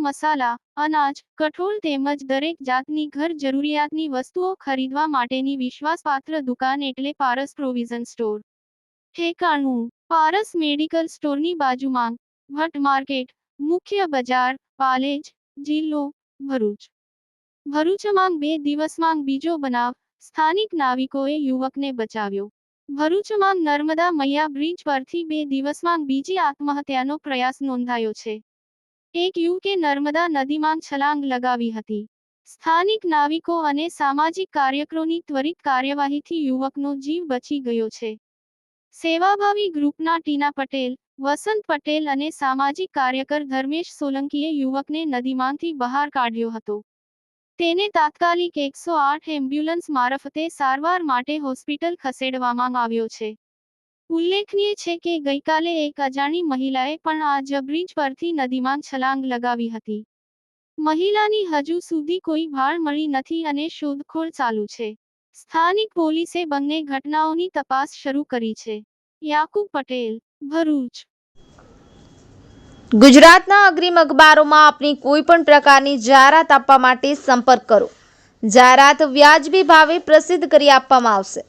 મસાલા, અનાજ, કઠોળ તેમજ દરેક જાતની ઘર જરૂરિયાતની વસ્તુઓ ખરીદવા માટેની વિશ્વાસપાત્ર દુકાન એટલે પારસ પ્રોવિઝન સ્ટોર. ઠેકાણું, પારસ મેડિકલ સ્ટોરની બાજુમાં, ભટ્ટ માર્કેટ, મુખ્ય બજાર, પાલેજ, જિલ્લો, ભરૂચ. ભરૂચમાં બે દિવસમાં બીજો બનાવ, સ્થાનિક નાવિકોએ યુવકને બચાવ્યો. ભરૂચમાં નર્મદા મૈયા બ્રિજ પરથી બે દિવસમાં બીજી આત્મહત્યાનો પ્રયાસ નોંધાયો છે. એક યુવકે નર્મદા નદીમાં છલાંગ લગાવી હતી. સ્થાનિક નાવિકો અને સામાજિક કાર્યકરોની ત્વરિત કાર્યવાહીથી યુવકનો જીવ બચી ગયો છે. સેવાભાવી ગ્રુપના ટીના પટેલ, વસંત પટેલ અને સામાજિક કાર્યકર ધર્મેશ સોલંકીએ યુવકને નદીમાંથી બહાર કાઢ્યો હતો. તેને તાત્કાલિક એકસો આઠ એમ્બ્યુલન્સ મારફતે સારવાર માટે હોસ્પિટલ ખસેડવામાં આવ્યો છે. ઉલ્લેખનીય છે કે ગઈકાલે એક અજાણી મહિલાએ પણ આ જ પરથી નદીમાં છલાંગ લગાવી હતી. મહિલાની હજુ સુધી કોઈ ભાળ મળી નથી અને શોધખોળ ચાલુ છે. સ્થાનિક પોલીસે બંને ઘટનાઓની તપાસ શરૂ કરી છે. યાકુબ પટેલ, ભરૂચ. ગુજરાતના અગ્રીમ અખબારોમાં આપની કોઈ પણ પ્રકારની જાહેરાત આપવા માટે સંપર્ક કરો. જાહેરાત વ્યાજબી ભાવે પ્રસિદ્ધ કરી આપવામાં આવશે.